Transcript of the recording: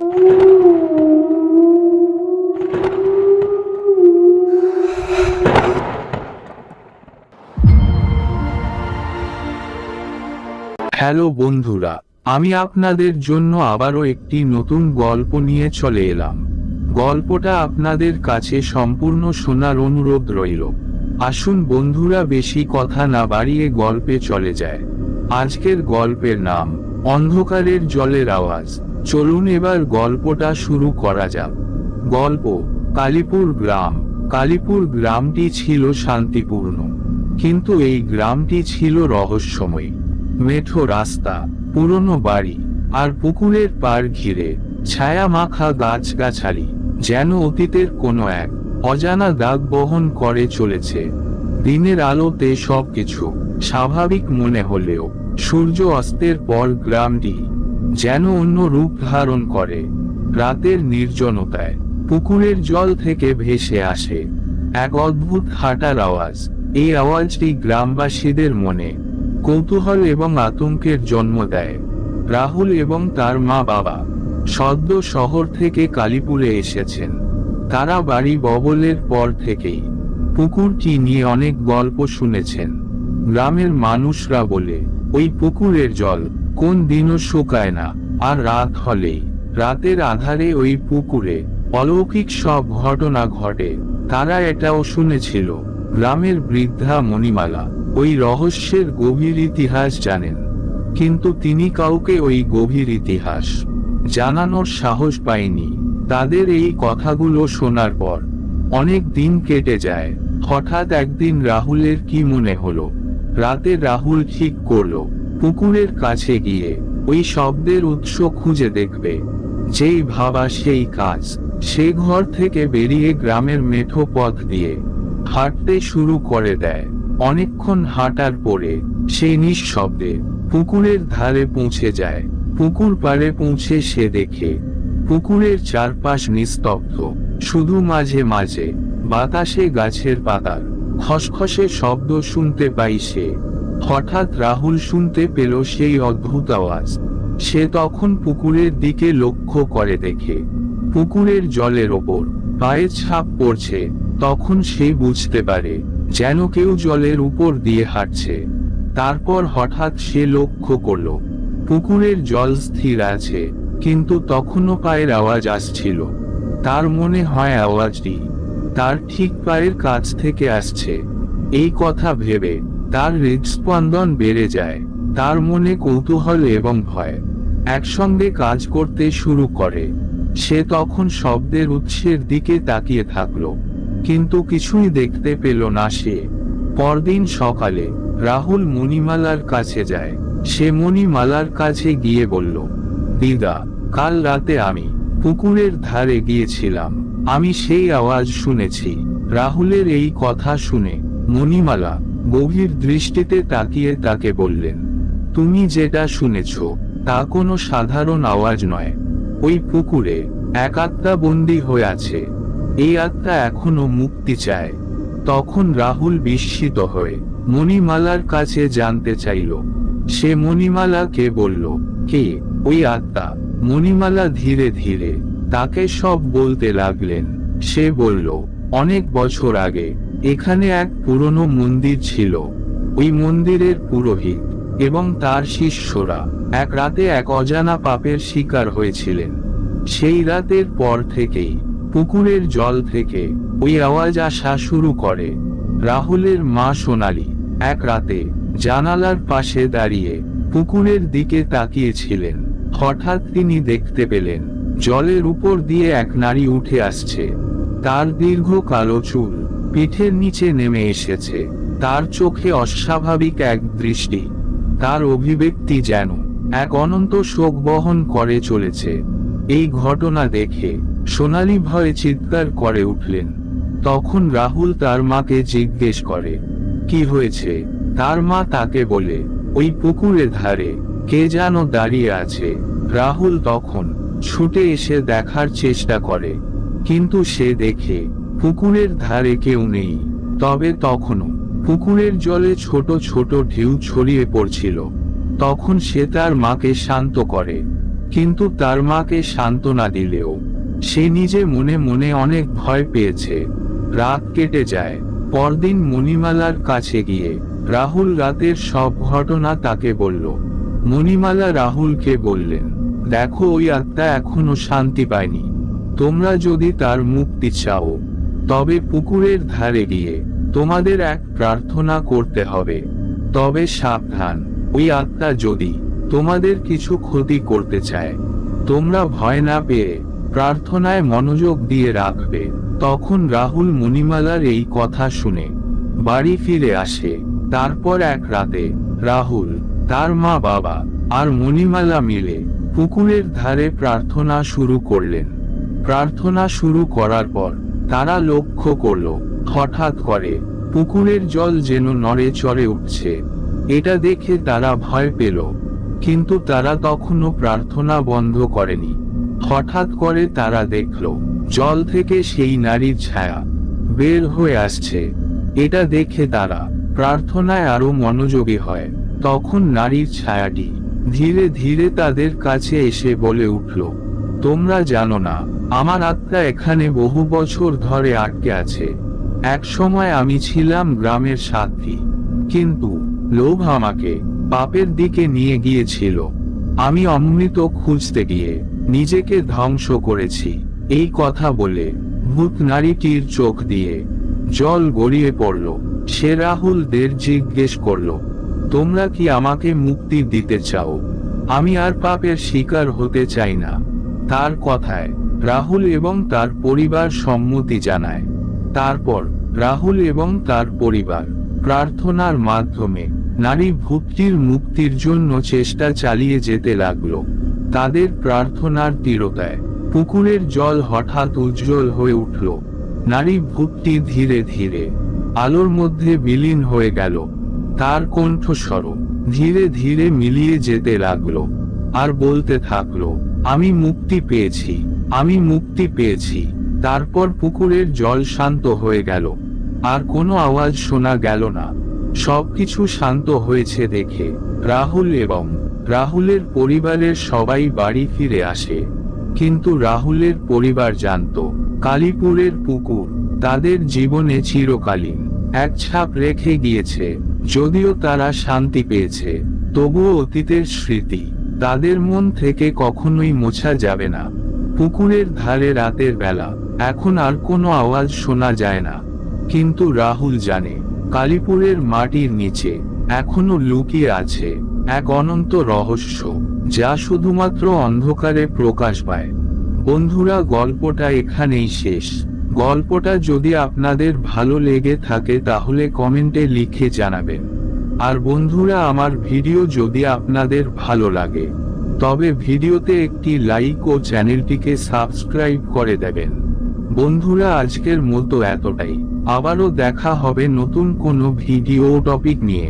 Hello বন্ধুরা, আমি আপনাদের জন্য আবারও একটি নতুন গল্প নিয়ে চলে এলাম। গল্পটা আপনাদের কাছে সম্পূর্ণ শোনার অনুরোধ রইল। আসুন বন্ধুরা বেশি কথা না বাড়িয়ে গল্পে চলে যায়। আজকের গল্পের নাম, অন্ধকারের জলের আওয়াজ। চলুন এবার গল্পটা শুরু করা যাক। গল্প, কালীপুর গ্রাম। কালীপুর গ্রামটি ছিল শান্তিপূর্ণ। কিন্তু এই গ্রামটি ছিল রহস্যময়। মেঠো রাস্তা, পুরনো বাড়ি, আর পুকুরের পার ঘিরে ছায়া মাখা গাছগাছালি যেন অতীতের কোনো এক অজানা দাগ বহন করে চলেছে। দিনের আলোতে সবকিছু স্বাভাবিক মনে হলেও সূর্য অস্তের পর গ্রামটি যেন অন্য রূপ ধারণ করে। রাতের নির্জনতায় পুকুরের জল থেকে ভেসে আসে। এক অদ্ভুত হাঁটার আওয়াজ। এই আওয়াজটি গ্রামবাসীদের মনে কৌতূহল এবং আতঙ্কের জন্ম দেয়। রাহুল এবং তার মা বাবা সদ্য শহর থেকে কালীপুরে এসেছেন। তারা বাড়ি ববলের পর থেকেই পুকুরটি নিয়ে অনেক গল্প শুনেছেন। গ্রামের মানুষরা বলে, ওই পুকুরের জল কোন দিনও শুকায় না। আর রাত হলেই রাতের আধারে ওই পুকুরে, অলৌকিক সব ঘটনা ঘটে। তারা এটাও শুনেছিল, গ্রামের বৃদ্ধা মণিমালা, ওই রহস্যের গভীর ইতিহাস জানেন। কিন্তু তিনি কাউকে ওই গভীর ইতিহাস জানানোর সাহস পায়নি। তাদের এই কথাগুলো শোনার পর, অনেক দিন কেটে যায়। হঠাৎ একদিন রাহুলের কি মনে হলো? রাতে রাহুল ঠিক করল। পুকুরের কাছে গিয়ে ওই শব্দের উৎস খুঁজে দেখবে। যেই ভাবা সেই কাজ, সে ঘর থেকে বেরিয়ে গ্রামের মেঠো পথ দিয়ে হাঁটতে শুরু করে দেয়। অনেকক্ষণ হাঁটার পরে সে নিঃশব্দে পুকুরের ধারে পৌঁছে যায়। পুকুর পাড়ে পৌঁছে সে দেখে পুকুরের চারপাশ নিস্তব্ধ। শুধু মাঝে মাঝে বাতাসে গাছের পাতার খসখসে শব্দ শুনতে পাই সে। হঠাৎ রাহুল শুনতে পেল সেই অদ্ভুত আওয়াজ। সে তখন পুকুরের দিকে লক্ষ্য করে দেখে। পুকুরের জলের ওপর পায়ের ছাপ পড়ছে, তখন সে বুঝতে পারে যেন কেউ জলের উপর দিয়ে হাঁটছে। তারপর হঠাৎ সে লক্ষ্য করল, পুকুরের জল স্থির আছে, কিন্তু তখনও পায়ের আওয়াজ আসছিল। তার মনে হয় আওয়াজটি তার ঠিক পায়ের কাছ থেকে আসছে। এই কথা ভেবে তার হৃদস্পন্দন বেড়ে যায়, তার মনে কৌতূহল এবং ভয়। একসঙ্গে কাজ করতে শুরু করে। সে তখন শব্দের উৎসের দিকে তাকিয়ে থাকল, কিন্তু কিছুই দেখতে পেল না সে। পরদিন সকালে, রাহুল মণিমালার কাছে যায়। সে মণিমালার কাছে গিয়ে বলল, দিদা, কাল রাতে আমি পুকুরের ধারে গিয়েছিলাম। আমি সেই আওয়াজ শুনেছি। রাহুলের এই কথা শুনে মণিমালা গভীর দৃষ্টিতে তাকিয়ে তাকে বললেন, তুমি যেটা শুনেছ, তা কোনো সাধারণ আওয়াজ নয়। ওই পুকুরে এক আত্মা বন্দী হয়ে আছে। এই আত্মা এখনও মুক্তি চায়। তখন রাহুল বিস্মিত হয়ে মণিমালার কাছে জানতে চাইল। সে মণিমালাকে বলল, কে ওই আত্মা? মণিমালা ধীরে ধীরে তাকে সব বলতে লাগলেন। সে বলল, অনেক বছর আগে এখানে এক পুরনো মন্দির ছিল। ওই মন্দিরের পুরোহিত এবং তার শিষ্যরা এক রাতে এক অজানা পাপের শিকার হয়েছিলেন। সেই রাতের পর থেকেই পুকুরের জল থেকে ওই আওয়াজ আসা শুরু করে। রাহুলের মা সোনালি এক রাতে জানালার পাশে দাঁড়িয়ে পুকুরের দিকে তাকিয়েছিলেন। হঠাৎ তিনি দেখতে পেলেন, জলের উপর দিয়ে এক নারী উঠে আসছে। তার দীর্ঘ কালো চুল পিঠের নিচে নেমে এসেছে। তার চোখে অস্বাভাবিক এক দৃষ্টি। তার অভিব্যক্তি যেন এক অনন্ত শোক বহন করে চলেছে। এই ঘটনা দেখে সোনালি ভয়ে চিৎকার করে উঠলেন। তখন রাহুল তার মাকে জিজ্ঞেস করে, কি হয়েছে? তার মা তাকে বলে, ওই পুকুরের ধারে কে যেন দাঁড়িয়ে আছে। রাহুল তখন ছুটে এসে দেখার চেষ্টা করে, কিন্তু সে দেখে পুকুরের ধারে কেউ নেই। তবে তখনও পুকুরের জলে ছোট ছোট ঢেউ ছড়িয়ে পড়ছিল। তখন সে তার মাকে শান্ত করে। কিন্তু তার মাকে সান্ত্বনা দিলেও সে নিজে মনে মনে অনেক ভয় পেয়েছে। রাত কেটে যায়। পরদিন মণিমালার কাছে গিয়ে রাহুল রাতের সব ঘটনা তাকে বলল। মণিমালা রাহুলকে বললেন, দেখো, ওই আত্মা এখনও শান্তি পায়নি। তোমরা যদি তার মুক্তি চাও তবে পুকুরের ধারে গিয়ে তোমাদের এক প্রার্থনা করতে হবে। তবে সাবধান, ওই আত্মা যদি তোমাদের কিছু ক্ষতি করতে চায়, তোমরা ভয় না পেয়ে প্রার্থনায় মনোযোগ দিয়ে রাখবে। তখন রাহুল মণিমালার এই কথা শুনে বাড়ি ফিরে আসে। তারপর এক রাতে রাহুল, তার মা বাবা আর মণিমালা মিলে পুকুরের ধারে প্রার্থনা শুরু করলেন। প্রার্থনা শুরু করার পর তারা লক্ষ্য করল, হঠাৎ করে পুকুরের জল যেন নড়ে চড়ে উঠছে। এটা দেখে তারা ভয় পেল, কিন্তু তারা তখনও প্রার্থনা বন্ধ করেনি। হঠাৎ করে তারা দেখল, জল থেকে সেই নারীর ছায়া বের হয়ে আসছে। এটা দেখে তারা প্রার্থনায় আরও মনোযোগী হয়। তখন নারীর ছায়াটি ধীরে ধীরে তাদের কাছে এসে বলে উঠল তোমরা জানো না, আমার আত্মা এখানে বহু বছর ধরে আটকে আছে। এক সময় আমি ছিলাম গ্রামের সাথী, কিন্তু লোভ আমাকে পাপের দিকে নিয়ে গিয়েছিল। আমি অমৃত খুঁজতে গিয়ে নিজেকে ধ্বংস করেছি। এই কথা বলে ভূত নারীটির চোখ দিয়ে জল গড়িয়ে পড়ল। সে রাহুলদের জিজ্ঞেস করল, তোমরা কি আমাকে মুক্তি দিতে চাও? আমি আর পাপের শিকার হতে চাই না। তার কথায় রাহুল এবং তার পরিবার সম্মতি জানায়। তারপর রাহুল এবং তার পরিবার প্রার্থনার মাধ্যমে নারী ভূতটির মুক্তির জন্য চেষ্টা চালিয়ে যেতে লাগল। তাদের প্রার্থনার তীরতায় পুকুরের জল হঠাৎ উজ্জ্বল হয়ে উঠল। নারী ভূতটি ধীরে ধীরে আলোর মধ্যে বিলীন হয়ে গেল। তার কণ্ঠস্বর ধীরে ধীরে মিলিয়ে যেতে লাগল। আর বলতে থাকল আমি মুক্তি পেয়েছি, আমি মুক্তি পেয়েছি। তারপর পুকুরের জল শান্ত হয়ে গেল। আর কোনো আওয়াজ শোনা গেল না। সবকিছু শান্ত হয়েছে দেখে। রাহুল এবং রাহুলের পরিবারের সবাই বাড়ি ফিরে আসে। কিন্তু রাহুলের পরিবার জানত, কালীপুরের পুকুর, তাদের জীবনে চিরকালীন। এক ছাপ রেখে গিয়েছে, যদিও তারা শান্তি পেয়েছে, তবুও অতীতের স্মৃতি। তাদের মন থেকে কখনোই মোছা যাবে না। পুকুরের ধারে রাতের বেলা, এখন আর কোনো আওয়াজ শোনা যায় না। কিন্তু রাহুল জানে, কালীপুরের মাটির নিচে, এখনও লুকিয়ে আছে, এক অনন্ত রহস্য, যা শুধুমাত্র অন্ধকারে প্রকাশ পায়। বন্ধুরা, গল্পটা এখানেই শেষ। গল্পটা যদি আপনাদের ভালো লেগে থাকে, তাহলে কমেন্টে লিখে জানাবেন। আর বন্ধুরা আমার ভিডিও যদি আপনাদের ভালো লাগে, তবে ভিডিওতে একটি লাইক ও চ্যানেলটিকে সাবস্ক্রাইব করে দেবেন। বন্ধুরা আজকের মতো এতটাই। আবারও দেখা হবে নতুন কোনো ভিডিও টপিক নিয়ে।